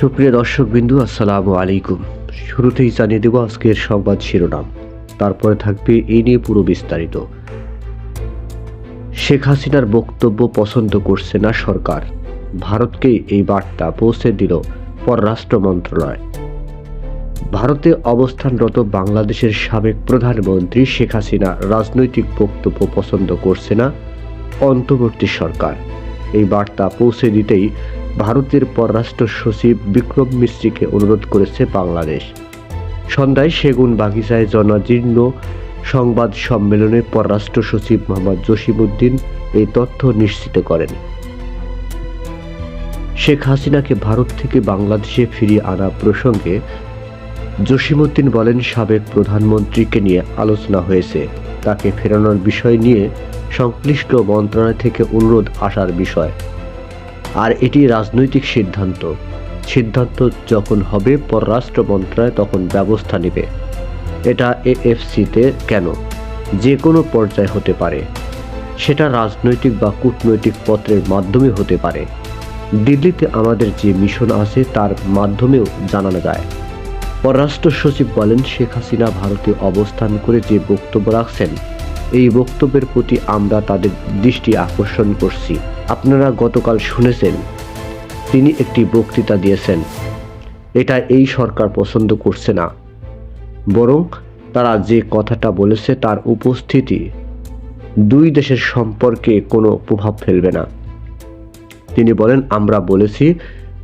সুপ্রিয় দর্শক বিন্দু আসসালামু আলাইকুম। শুরুতেই জানিয়ে দেব আজকের সংবাদ শিরোনাম। তারপরে থাকবে এই নিয়ে পুরো বিস্তারিত। শেখ হাসিনার বক্তব্য পছন্দ করছে না সরকার। ভারতকে এই বার্তা পৌঁছে দিল পররাষ্ট্র মন্ত্রণালয়। ভারতে অবস্থানরত বাংলাদেশের সাবেক প্রধানমন্ত্রী শেখ হাসিনা রাজনৈতিক বক্তব্য পছন্দ করছে না, অন্তর্বর্তী সরকার। এই বার্তা পৌঁছে দিতেই ভারতের পররাষ্ট্র সচিব বিক্রম মিস্ত্রিকে অনুরোধ করেছে বাংলাদেশ। সন্ধ্যায় সেগুন বাগিচায় জনাজীর্ণ সংবাদ সম্মেলনে পররাষ্ট্র সচিব মোহাম্মদ জসিমউদ্দিন এই তথ্য নিশ্চিত করেন। শেখ হাসিনাকে ভারত থেকে বাংলাদেশে ফিরিয়ে আনা প্রসঙ্গে জসিমউদ্দিন বলেন, সাবেক প্রধানমন্ত্রীকে নিয়ে আলোচনা হয়েছে। তাকে ফেরানোর বিষয় নিয়ে সংশ্লিষ্ট মন্ত্রণালয় থেকে অনুরোধ আসার বিষয়। আর এটি রাজনৈতিক সিদ্ধান্ত। সিদ্ধান্ত যখন হবে পররাষ্ট্র মন্ত্রণালয় তখন ব্যবস্থা নেবে। এটা এএফসিতে কেন? যে কোনো পর্যায়ে হতে পারে। সেটা রাজনৈতিক বা কূটনৈতিক পত্রের মাধ্যমে হতে পারে। দিল্লিতে আমাদের যে মিশন আছে, তার মাধ্যমেও জানানো যায়। পররাষ্ট্র সচিব বলেন, শেখ হাসিনা ভারতে অবস্থান করে যে বক্তব্য রাখছেন, এই বক্তব্যের প্রতি আমরা তাদের দৃষ্টি আকর্ষণ করছি। আপনারা গতকাল শুনেছেন, তিনি একটি বক্তৃতা দিয়েছেন। এটা এই সরকার পছন্দ করছে না। বরং তারা যে কথাটা বলেছে তার উপস্থিতি দুই দেশের সম্পর্কে কোনো প্রভাব ফেলবে না। তিনি বলেন, আমরা বলেছি,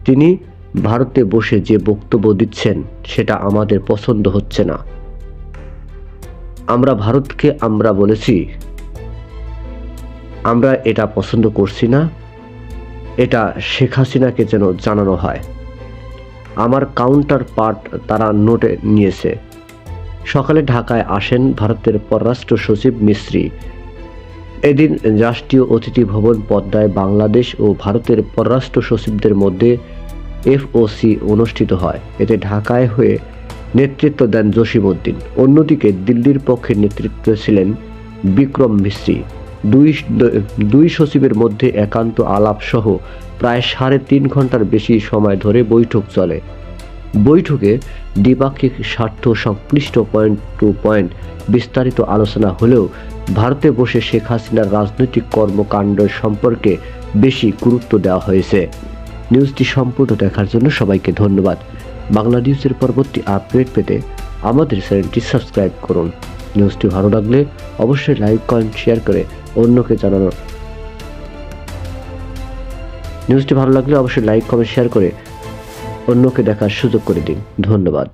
তিনি ভারতে বসে যে বক্তব্য দিচ্ছেন, সেটা আমাদের পছন্দ হচ্ছে না। আমরা ভারতকে আমরা বলেছি আমরা এটা পছন্দ করছি না। এটা শেখ হাসিনাকে যেন জানানো হয়। আমার কাউন্টার পার্ট তারা নোটে নিয়েছে। সকালে ঢাকায় আসেন ভারতের পররাষ্ট্র সচিব মিস্ত্রি। এদিন রাষ্ট্রীয় অতিথি ভবন পদ্মায় বাংলাদেশ ও ভারতের পররাষ্ট্র সচিবদের মধ্যে এফওসি অনুষ্ঠিত হয়। এতে ঢাকায় হয়ে নেতৃত্ব দেন জসিমউদ্দিন। অন্যদিকে দিল্লির পক্ষে নেতৃত্ব ছিলেন বিক্রম মিস্ত্রি। দুই দুই সচিবের মধ্যে একান্ত আলাপ সহ প্রায় সাড়ে তিন ঘণ্টার বেশি সময় ধরে বৈঠক চলে। বৈঠকে দ্বিপাক্ষিক স্বার্থ সংশ্লিষ্ট পয়েন্ট টু পয়েন্ট বিস্তারিত আলোচনা হলেও ভারতে বসে শেখ হাসিনার রাজনৈতিক কর্মকাণ্ড সম্পর্কে বেশি গুরুত্ব দেওয়া হয়েছে। নিউজটি সম্পূর্ণ দেখার জন্য সবাইকে ধন্যবাদ। বাংলা নিউজের পরবর্তী আপডেট পেতে আমাদের চ্যানেলটি সাবস্ক্রাইব করুন। নিউজটি ভালো লাগলে অবশ্যই লাইক করেন শেয়ার করে অন্যকে জানানো। নিউজটি ভালো লাগলে অবশ্যই লাইক কমেন্ট শেয়ার করে অন্যকে দেখার সুযোগ করে দিন। ধন্যবাদ।